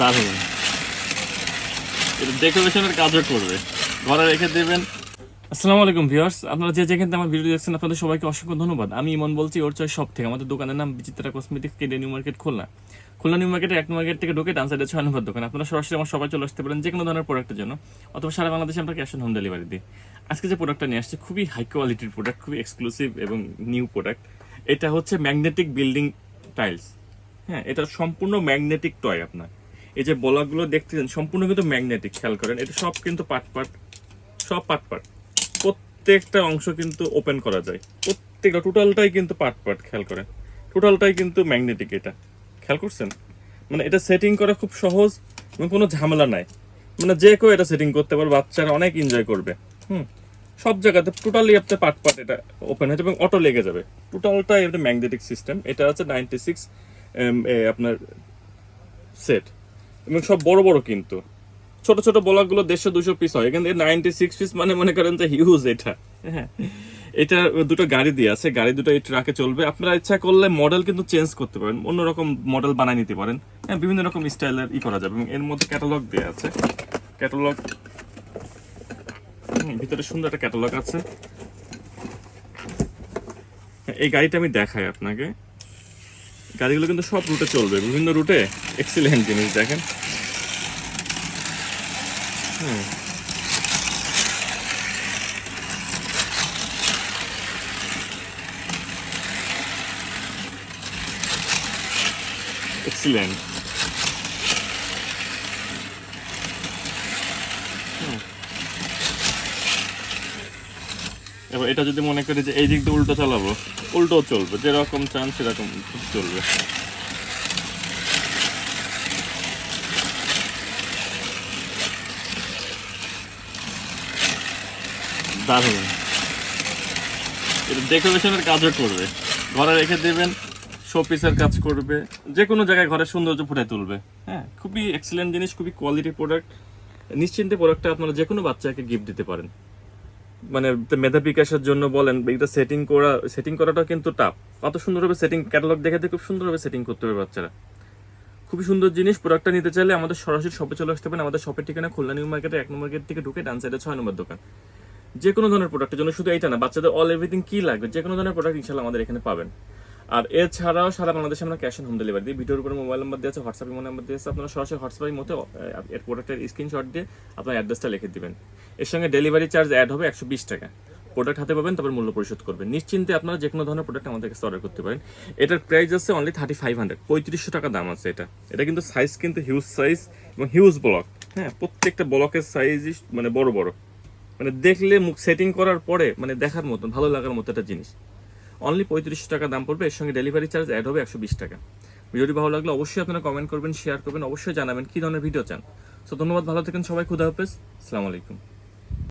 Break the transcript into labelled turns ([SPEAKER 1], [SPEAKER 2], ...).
[SPEAKER 1] দারুণ। এটা ডেকোরেশনের কাজও করবে। ঘরে রেখে দেবেন। আসসালামু আলাইকুম ভিউয়ার্স, আপনারা যে যেখান থেকে আমার ভিডিও দেখছেন, আপনাদের সবাইকে অসংখ্য ধন্যবাদ। আমি ইমন বলছি, ওর চয় শপ থেকে। আমাদের দোকানের নাম Bichitra cosmetics, কেডে new market, Khulna. Khulna new মার্কেটের এক মার্কেট থেকে ঢুকে ডান সাইডে ছয় নম্বর দোকান। আপনারা সরাসরি আমার সবাই চলে আসতে পারেন যে কোনো ধরনের প্রোডাক্টের জন্য, অথবা সারা বাংলাদেশে আমরা ক্যাশ অন হোম ডেলিভারি দিই। আজকে যে প্রোডাক্টটা নিয়ে আসছে, খুবই হাই কোয়ালিটির প্রোডাক্ট খুবই এক্সক্লুসিভ এবং নিউ প্রোডাক্ট এটা হচ্ছে ম্যাগনেটিক বিল্ডিং টাইলস হ্যাঁ এটা সম্পূর্ণ ম্যাগনেটিক টয় আপনার। এই যে বলাগুলো দেখতেছেন, সম্পূর্ণ কিন্তু ম্যাগনেটিক, খেয়াল করেন। এটা সব কিন্তু পাট পাট, সব পাট পাট। প্রত্যেকটা অংশ কিন্তু ওপেন করা যায়। প্রত্যেকটা, টোটালটাই কিন্তু পাট পাট, খেয়াল করেন। টোটালটাই কিন্তু ম্যাগনেটিক এটা। খেয়াল করছেন? মানে এটা সেটিং করা খুব সহজ এবং কোনো ঝামেলা নাই। মানে যে কেউ এটা সেটিং করতে পারবে, বাচ্চারা অনেক এনজয় করবে। হুম? সব জায়গাতে টোটালি আপনার পাট পাট এটা ওপেন হয়ে যাবে এবং অটো লেগে যাবে। টোটালটাই ম্যাগনেটিক সিস্টেম এটা আছে নাইনটি সিক্স আপনার সেট এবং সব বড় বড় কিন্তু। ছোট ছোট বলাগুলো দেড়শো, দুশো পিস হয়। এখানে নাইনটি সিক্স পিস মানে মনে করেন যে হিউজ এটা। হ্যাঁ। এটা দুটো গাড়ি দিয়ে আছে। গাড়ি দুটো এই ট্রাকে চলবে। আপনারা ইচ্ছা করলে মডেল কিন্তু চেঞ্জ করতে পারেন। অন্যরকম মডেল বানিয়ে নিতে পারেন। হ্যাঁ বিভিন্ন রকম স্টাইলের ই করা যাবে। এবং এর মধ্যে ক্যাটালগ দেওয়া আছে। ক্যাটালগ ভিতরে সুন্দর একটা ক্যাটালগ আছে। এই গাড়িটা আমি দেখাই আপনাকে। গাড়িগুলো কিন্তু সব রুটে চলবে বিভিন্ন রুটে এক্সিলেন্ট জিনিস দেখেন। এক্সিলেন্ট এবার এটা যদি মনে করি যে এই দিক দিয়ে উল্টো চালাবো উল্টো চলবে, যেরকম চান সেরকম চলবে। দারুণ। এটা ডেকোরেশনের কাজও করবে। ঘরে রেখে দেবেন, শোপিসের কাজ করবে, যে কোনো জায়গায় ঘরের সৌন্দর্য ফুটে তুলবে। হ্যাঁ খুবই এক্সিলেন্ট জিনিস, খুবই কোয়ালিটি প্রোডাক্ট নিশ্চিন্তে প্রোডাক্টটা আপনারা যে কোনো বাচ্চাকে গিফট দিতে পারেন। মানে মেধা বিকাশের জন্য বলেন এটা সেটিং করা সেটিং করাটা কিন্তু টাফ কত সুন্দরভাবে সেটিং ক্যাটালগ দেখে খুব সুন্দরভাবে সেটিং করতে হবে বাচ্চারা। খুবই সুন্দর জিনিস প্রোডাক্টটা নিতে চাইলে আমাদের সরাসরি শপে চলে আসতে পারেন। আমাদের শপের ঠিকানা খুলনা নিউ মার্কেটে এক নম্বর গেট থেকে ঢুকে ডান সাইডে ছয় নম্বর দোকান। যে কোনো ধরনের প্রোডাক্টের জন্য শুধু এইটা না, বাচ্চাদের অল এভরিথিং কি লাগবে যে কোনো ধরনের প্রোডাক্ট ইনশাল্লাহ আমাদের এখানে পাবেন। আর এছাড়াও সারা বাংলাদেশে আমরা ক্যাশ অন হোম ডেলিভারি দিই ভিডিওর উপরে মোবাইল নাম্বার দিয়ে আছে হোয়াটসঅ্যাপ ইমো নাম্বার দিয়ে আছে আপনারা সরাসরি হোয়াটসঅ্যাপের মতো এর প্রোডাক্টের স্ক্রিনশট দিয়ে আপনার অ্যাড্রেসটা লিখে দিবেন। এর সঙ্গে ডেলিভারি চার্জ অ্যাড হবে একশো বিশ টাকা। প্রোডাক্ট হাতে পাবেন, তারপর মূল্য পরিশোধ করবেন। নিশ্চিন্তে আপনারা যে কোনো ধরনের প্রোডাক্ট আমাদের কাছে অর্ডার করতে পারেন। এটার প্রাইস আছে অনলি থার্টি ফাইভ হান্ড্রেড পঁয়ত্রিশশো টাকা দাম আছে এটা। এটা কিন্তু সাইজ কিন্তু হিউজ সাইজ এবং হিউজ ব্লক হ্যাঁ প্রত্যেকটা ব্লকের সাইজই মানে বড় বড়। মানে দেখলে মুখ সেটিং করার পরে মানে দেখার মতন, ভালো লাগার মতো একটা জিনিস। অনলি পঁয়ত্রিশশো টাকা দাম পড়বে, এর সঙ্গে ডেলিভারি চার্জ অ্যাড হবে একশো বিশ টাকা। ভিডিওটি ভালো লাগলে অবশ্যই আপনারা কমেন্ট করবেন শেয়ার করবেন, অবশ্যই জানাবেন কী ধরনের ভিডিও চান। সো ধন্যবাদ, ভালো থাকেন সবাই, খুদা হাফেজ আসসালামু আলাইকুম।